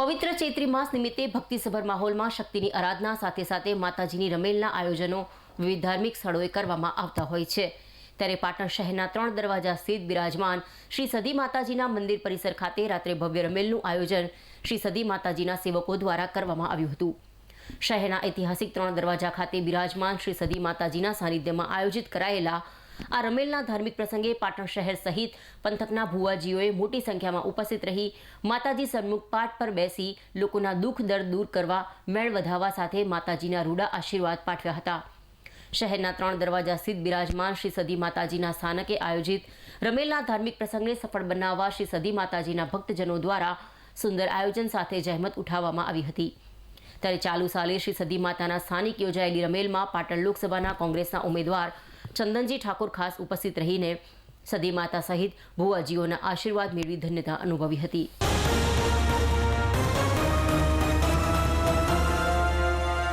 પવિત્ર ચૈત્રી માસ નિમિત્તે ભક્તિસભર માહોલમાં શક્તિની આરાધના સાથે સાથે માતાજીની રમેલના આયોજનો વિવિધ ધાર્મિક સ્થળોએ કરવામાં આવતા હોય છે. ત્યારે પાટણ શહેરના ત્રણ દરવાજા સ્થિત બિરાજમાન શ્રી સદી માતાજીના મંદિર પરિસર ખાતે રાત્રે ભવ્ય રમેલનું આયોજન શ્રી સદી માતાજીના સેવકો દ્વારા કરવામાં આવ્યું હતું. શહેરના ઐતિહાસિક ત્રણ દરવાજા ખાતે બિરાજમાન શ્રી સદી માતાજીના સાનિધ્યમાં આયોજિત કરાયેલા આ રમેલના ધાર્મિક પ્રસંગે પાટણ શહેર સહિત પંથકના ભુવાજીઓએ મોટી સંખ્યામાં ઉપસ્થિત રહી માતાજી સન્મુખ પાઠ પર બેસી લોકોના દુઃખ દર્દ દૂર કરવા મેળ વધાવવા સાથે માતાજીના રૂડા આશીર્વાદ પાઠવ્યા હતા. શહેરના ત્રણ દરવાજા સ્થિત બિરાજમાન શ્રી સદી માતાજીના સ્થાનકે આયોજિત રમેલના ધાર્મિક પ્રસંગને સફળ બનાવવા શ્રી સદી માતાજીના ભક્તજનો દ્વારા સુંદર આયોજન સાથે જહેમત ઉઠાવવામાં આવી હતી. ત્યારે ચાલુ સાલે શ્રી સદી માતાના સ્થાનિક યોજાયેલી રમેલમાં પાટણ લોકસભાના કોંગ્રેસના ઉમેદવાર ચંદનજી ઠાકોર ખાસ ઉપસ્થિત રહીને સદી માતા સહિત ભુવાજીઓના આશીર્વાદ મેળવી ધન્યતા અનુભવી હતી.